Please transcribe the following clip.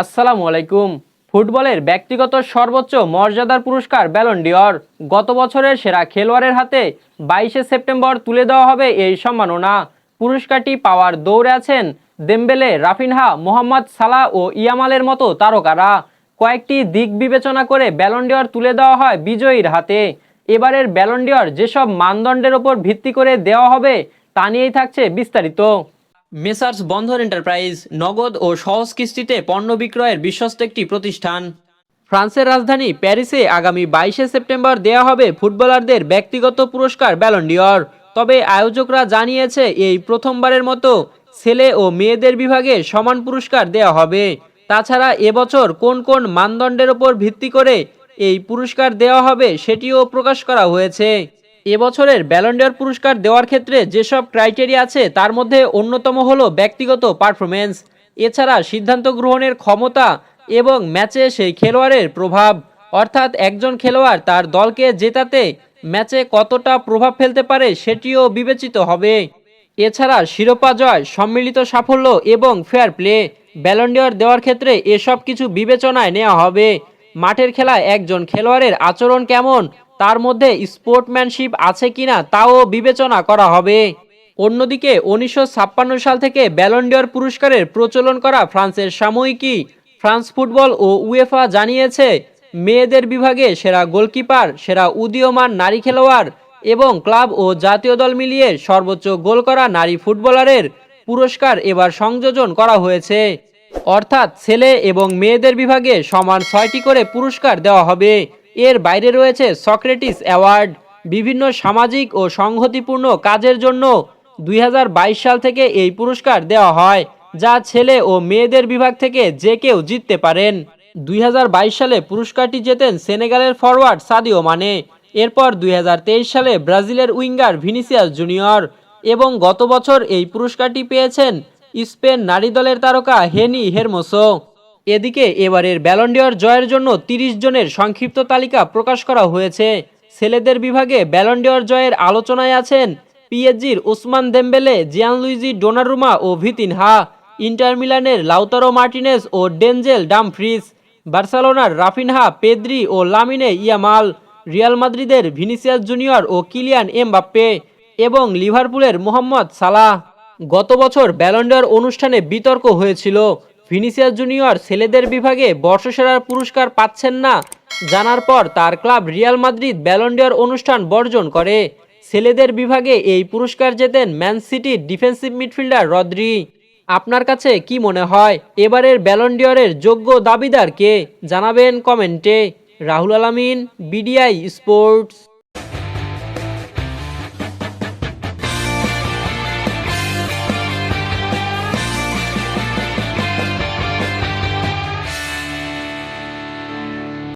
আসসালামু আলাইকুম। ফুটবলের ব্যক্তিগত সর্বোচ্চ মর্যাদার পুরস্কার ব্যালন ডিওর গত বছরের সেরা খেলোয়াড়ের হাতে বাইশে সেপ্টেম্বর তুলে দেওয়া হবে এই সম্মাননা। পুরস্কারটি পাওয়ার দৌড়ে আছেন দেম্বেলে, রাফিনহা, মোহাম্মদ সালাহ ও ইয়ামালের মতো তারকারা। কয়েকটি দিক বিবেচনা করে ব্যালন ডিওর তুলে দেওয়া হয় বিজয়ীর হাতে। এবারের ব্যালন ডিওর যেসব মানদণ্ডের ওপর ভিত্তি করে দেওয়া হবে তা নিয়েই থাকছে বিস্তারিত। মেসার্স বন্ধন এন্টারপ্রাইজ নগদ ও সহজ কিস্তিতে পণ্য বিক্রয়ের বিশ্বস্ত একটি প্রতিষ্ঠান। ফ্রান্সের রাজধানী প্যারিসে আগামী বাইশে সেপ্টেম্বর দেওয়া হবে ফুটবলারদের ব্যক্তিগত পুরস্কার ব্যালন্ডিয়র তবে আয়োজকরা জানিয়েছে, এই প্রথমবারের মতো ছেলে ও মেয়েদের বিভাগে সমান পুরস্কার দেওয়া হবে। তাছাড়া এবছর কোন কোন মানদণ্ডের ওপর ভিত্তি করে এই পুরস্কার দেওয়া হবে সেটিও প্রকাশ করা হয়েছে। এবছরের ব্যালন্ডিয়র পুরস্কার দেওয়ার ক্ষেত্রে যেসব ক্রাইটেরিয়া আছে, তার মধ্যে অন্যতম হলো ব্যক্তিগত পারফরমেন্স এছাড়া সিদ্ধান্ত গ্রহণের ক্ষমতা এবং ম্যাচে সেই খেলোয়াড়ের প্রভাব। অর্থাৎ একজন খেলোয়াড় তার দলকে জেতাতে ম্যাচে কতটা প্রভাব ফেলতে পারে সেটিও বিবেচিত হবে। এছাড়া শিরোপা জয়, সম্মিলিত সাফল্য এবং ফেয়ার প্লে ব্যালন্ডিয়র দেওয়ার ক্ষেত্রে এসব কিছু বিবেচনায় নেওয়া হবে। মাঠের খেলায় একজন খেলোয়াড়ের আচরণ কেমন তার মধ্যে স্পোর্টম্যানশিপ আছে কিনা তাও বিবেচনা করা হবে। অন্যদিকে উনিশশো ছাপ্পান্ন সাল থেকে ব্যালন্ডিয়র পুরস্কারের প্রচলন করা ফ্রান্সের সাময়িকী ফ্রান্স ফুটবল ও উয়েফা জানিয়েছে, মেয়েদের বিভাগে সেরা গোলকিপার, সেরা উদীয়মান নারী খেলোয়াড় এবং ক্লাব ও জাতীয় দল মিলিয়ে সর্বোচ্চ গোল করা নারী ফুটবলারের পুরস্কার এবার সংযোজন করা হয়েছে। অর্থাৎ ছেলে এবং মেয়েদের বিভাগে সমান ছয়টি করে পুরস্কার দেওয়া হবে। এর বাইরে রয়েছে সক্রেটিস অ্যাওয়ার্ড। বিভিন্ন সামাজিক ও সংহতিপূর্ণ কাজের জন্য দুই হাজার বাইশ সাল থেকে এই পুরস্কার দেওয়া হয়, যা ছেলে ও মেয়েদের বিভাগ থেকে যে কেউ জিততে পারেন। দুই হাজার বাইশ সালে পুরস্কারটি জেতেন সেনেগালের ফরওয়ার্ড সাদিও মানে। এরপর দুই হাজার তেইশ সালে ব্রাজিলের উইঙ্গার ভিনিসিয়াস জুনিয়র এবং গত বছর এই পুরস্কারটি পেয়েছেন স্পেন নারী দলের তারকা হেনি হেরমোসো। এদিকে এবারের ব্যালন্ডিয়র জয়ের জন্য তিরিশ জনের সংক্ষিপ্ত তালিকা প্রকাশ করা হয়েছে। ছেলেদের বিভাগে ব্যালন্ডিয়র জয়ের আলোচনায় আছেন পিএসজির Ousmane Dembele Gian Gianluigi Donnarumma ও ভিতিনহা ইন্টার মিলানের লাউতারো মার্টিনেস ও ডেনজেল ডামফ্রিস বার্সেলোনার রাফিনহা, পেদ্রি ও লামিনে ইয়ামাল। রিয়াল মাদ্রিদের ভিনিসিয়াস জুনিয়র ও কিলিয়ান এমবাপ্পে এবং লিভারপুলের মোহাম্মদ সালাহ। গত বছর ব্যালন্ডার অনুষ্ঠানে বিতর্ক হয়েছিল। ভিনিসিয়াস জুনিয়র ছেলেদের বিভাগে বর্ষসেরার পুরস্কার পাচ্ছেন না। জানার পর তার ক্লাব রিয়াল মাদ্রিদ ব্যালন্ডিয়র অনুষ্ঠান বর্জন করে। ছেলেদের বিভাগে এই পুরস্কার জেতেন ম্যান সিটির ডিফেন্সিভ মিডফিল্ডার রদ্রি। আপনার কাছে কি মনে হয়? এবারের ব্যালন্ডিয়রের যোগ্য দাবিদার কে? জানাবেন কমেন্টে। রাহুল আলামিন, বিডিআই স্পোর্টস।